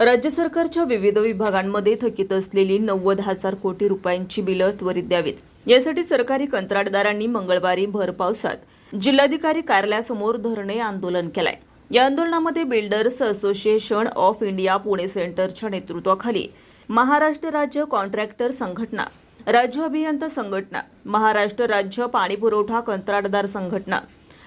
राज्य सरकारच्या विविध विभागांमध्ये थकीत असलेली नव्वद हजार कोटी रुपयांची बिलं त्वरित द्यावीत. यासाठी सरकारी कंत्राटदारांनी मंगळवारी भर पावसात जिल्हाधिकारी कार्यालयासमोर धरणे आंदोलन केलंय. या आंदोलनामध्ये builders association of India Pune सेंटरच्या नेतृत्वाखाली महाराष्ट्र राज्य कॉन्ट्रॅक्टर संघटना राज्य अभियंता संघटना महाराष्ट्र राज्य पाणीपुरवठा कंत्राटदार संघटना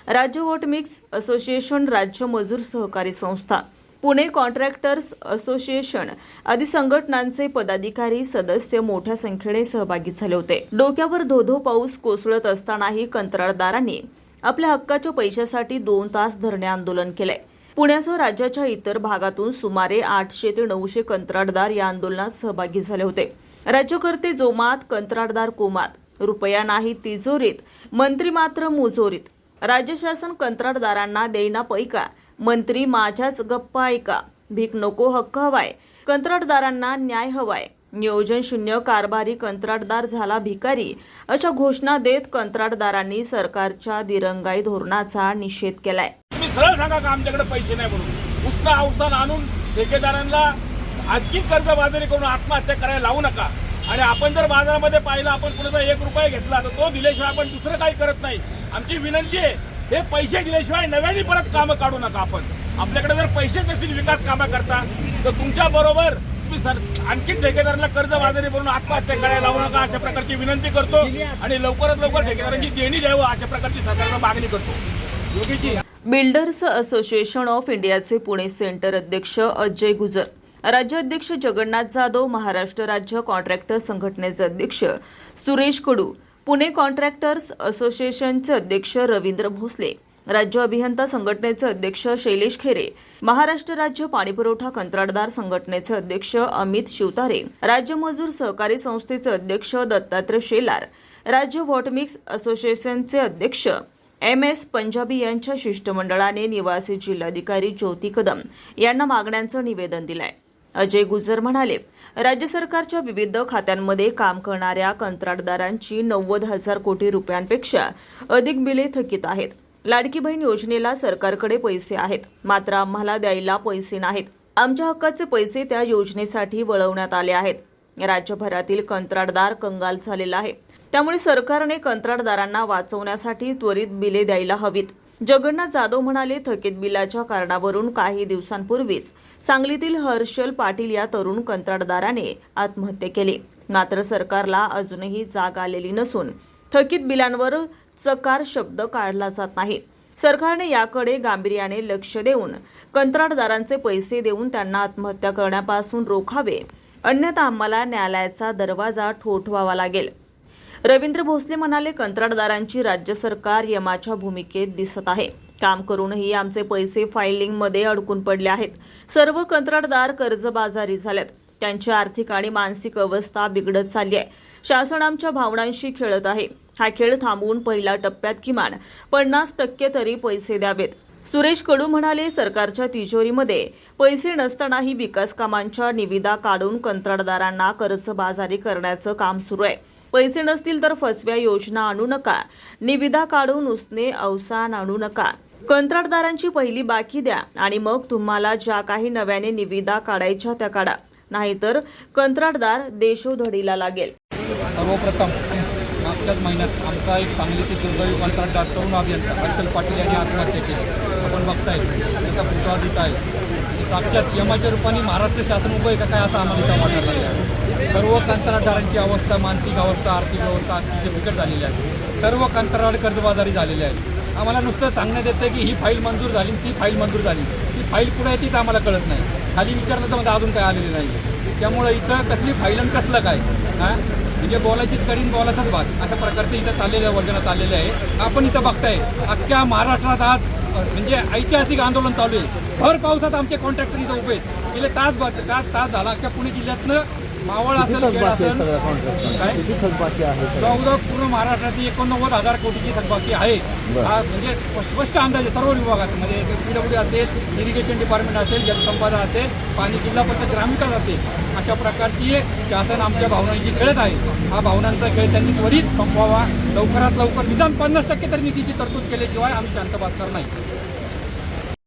राज्य वॉट मिक्स असोसिएशन राज्य मजूर सहकारी संस्था पुणे कॉन्ट्रॅक्टर्स असोसिएशन आदी संघटनांचे पदाधिकारी सदस्य मोठ्या संख्येने सहभागी झाले होते. डोक्यावर धोधो पाऊस कोसळत असतानाही कंत्राटदारांनी आपल्या हक्काच्या पैशासाठी दोन तास धरणे आंदोलन केले. पुण्यासह राज्याच्या इतर भागातून सुमारे आठशे ते नऊशे कंत्राटदार या आंदोलनात सहभागी झाले होते. राज्यकर्ते जोमात कंत्राटदार कोमात. रुपया नाही तिजोरीत. मंत्री मात्र मुजोरीत. राज्य शासन कंत्राटदारांना देईना पैका. मंत्री माझ्याच गप्पा ऐका. भीक नको हक्क हवाय. कंत्राटदारांना न्याय हवाय. नियोजन शून्य कारभारी कंत्राटदार झाला भिकारी. अशा घोषणा देत कंत्राटदारांनी सरकारच्या दिरंगाई धोरणाचा निषेध केलाय. तुम्ही सरळ सांगा का आमच्याकडे पैसे नाही म्हणून? उसना अवसान आणून ठेकेदारांना आणखी कर्ज बाजारी करून आत्महत्या करायला लावू नका. आणि आपण जर बाजारामध्ये पाहिलं आपण कुणाचा एक रुपया घेतला तर तो दिल्याशिवाय आपण दुसरं काही करत नाही. आमची विनंती आहे हे पैसे दिल्याशिवाय नव्याने परत कामं काढू नका आपण. आपल्याकडे जर पैसे नसतील विकास कामं करता तर तुमच्या बरोबर तुम्ही सर आणखी ठेकेदाराला कर्ज बाजारी म्हणून आत्महत्या करायला लावू नका अशा प्रकारची विनंती करतो आणि लवकरात लवकर ठेकेदारांची देणी द्यावं अशा प्रकारची सरकारनं मागणी करतो. योगीजी. बिल्डर्स असोसिएशन ऑफ इंडियाचे पुणे सेंटर अध्यक्ष अजय गुजर राज्य अध्यक्ष जगन्नाथ जाधव महाराष्ट्र राज्य कॉन्ट्रॅक्टर संघटनेचे अध्यक्ष सुरेश कडू पुणे कॉन्ट्रॅक्टर्स असोसिएशनचे अध्यक्ष रवींद्र भोसले राज्य अभियंता संघटनेचे अध्यक्ष शैलेश खेरे महाराष्ट्र राज्य पाणीपुरवठा कंत्राटदार संघटनेचे अध्यक्ष अमित शिवतारे राज्य मजूर सहकारी संस्थेचे अध्यक्ष दत्तात्रय शेलार राज्य वॉटमिक्स असोसिएशनचे अध्यक्ष एम एस पंजाबी यांच्या शिष्टमंडळाने निवासी जिल्हाधिकारी ज्योती कदम यांना मागण्यांचं निवेदन दिलंय. अजय गुजर म्हणाले राज्य सरकारच्या विविध खात्यांमध्ये काम करणाऱ्या कंत्राटदारांची नव्वद हजार कोटी रुपयांपेक्षा अधिक बिले थकीत आहेत. लाडकी बहीण योजनेला सरकारकडे पैसे आहेत. मात्र आम्हाला द्यायला पैसे नाहीत. आमच्या हक्काचे पैसे त्या योजनेसाठी वळवण्यात आले आहेत. राज्यभरातील कंत्राटदार कंगाल झालेला आहे. त्यामुळे सरकारने कंत्राटदारांना वाचवण्यासाठी त्वरित बिले द्यायला हवीत. जगन्नाथ जाधव म्हणाले थकीत बिलाच्या कारणावरून काही दिवसांपूर्वीच सांगलीतील हर्षल पाटील या तरुण कंत्राटदाराने आत्महत्या केली. मात्र सरकारला अजूनही जाग आलेली नसून थकीत बिलांवर चकार शब्द काढला जात नाही. सरकारने याकडे गांभीर्याने लक्ष देऊन कंत्राटदारांचे पैसे देऊन त्यांना आत्महत्या करण्यापासून रोखावे अन्यथा आम्हाला न्यायालयाचा दरवाजा ठोठवावा लागेल. रवींद्र भोसले म्हणाले कंत्राटदारांची राज्य सरकार यमाच्या भूमिकेत दिसत आहे. काम करूनही आमचे पैसे फायलिंगमध्ये अडकून पडले आहेत. सर्व कंत्राटदार कर्जबाजारी झालेत. त्यांची आर्थिक आणि मानसिक अवस्था बिघडत चालली आहे. शासन आमच्या भावनांशी खेळत आहे. हा खेळ थांबवून पहिल्या टप्प्यात किमान पन्नास टक्के तरी पैसे द्यावेत. सुरेश कडू म्हणाले सरकारच्या तिजोरीमध्ये पैसे नसतानाही विकास कामांच्या निविदा काढून कंत्राटदारांना कर्जबाजारी करण्याचं काम सुरू आहे. पैसे नसतील तर फसव्या योजना आणू नका. निविदा काढून उसने अवसान आणू नका. कंत्राटदारांची पहिली बाकी द्या आणि मग तुम्हाला ज्या काही नव्याने निविदा काढायच्या त्या काढा. नाहीतर कंत्राटदार देशोधडीला लागेल. सर्वप्रथम मागच्याच महिन्यात आमचा एक सांगलीचे दुर्दैवी कंत्राटदार तरुण अभियंता हर्षल पाटील यांनी आत्महत्या केली. आपण बघताय त्याचा पुतळा देत आहे? साक्षात यमाच्या रूपाने महाराष्ट्र शासन उभं आहे का काय असं आम्हाला इथं वाटायला लागलं? सर्व कंत्राटदारांची अवस्था मानसिक अवस्था आर्थिक अवस्था अतिशय बिकट झालेली आहे. सर्व कंत्राट कर्जबाजारी झालेले आहे आम्हाला नुसतं सांगण्यात येतं की ही फाईल मंजूर झाली ती फाईल मंजूर झाली. ती फाईल कुठं आहे तीच आम्हाला कळत नाही. खाली विचारलं तर मध्ये अजून काय आलेलं नाही. त्यामुळं इथं कसली फाईल आणि कसलं काय? हां? म्हणजे बोलायचीच कडीन बोलायचाच भाग. अशा प्रकारचं इथं चाललेल्या वर्गाला चाललेलं आहे. आपण इथं बघताय अख्ख्या महाराष्ट्रात आज म्हणजे ऐतिहासिक आंदोलन चालू आहे. भर पावसात आमचे कॉन्ट्रॅक्टर इथं उभे आहेत. गेले तास तास तास झाला. अख्ख्या पुणे जिल्ह्यातनं मावळ असेल खेड असेल काय? जवळजवळ पूर्ण महाराष्ट्रातील एकोणनव्वद हजार कोटीची थकबाकी आहे. हा म्हणजे स्प- स्पष्ट अंदाज आहे सर्व विभागात. म्हणजे पीडब्ल्यू असेल इरिगेशन डिपार्टमेंट असेल जलसंपदा असेल पाणी जिल्हा परिषद ग्रामविकास असेल अशा प्रकारची शासन आमच्या भावनांशी खेळत आहे. हा भावनांचा खेळ त्यांनी त्वरित संपवावा. लवकरात लवकर निदान पन्नास टक्के तरी निधीची तरतूद केल्याशिवाय आम्ही शांत बसणार नाही.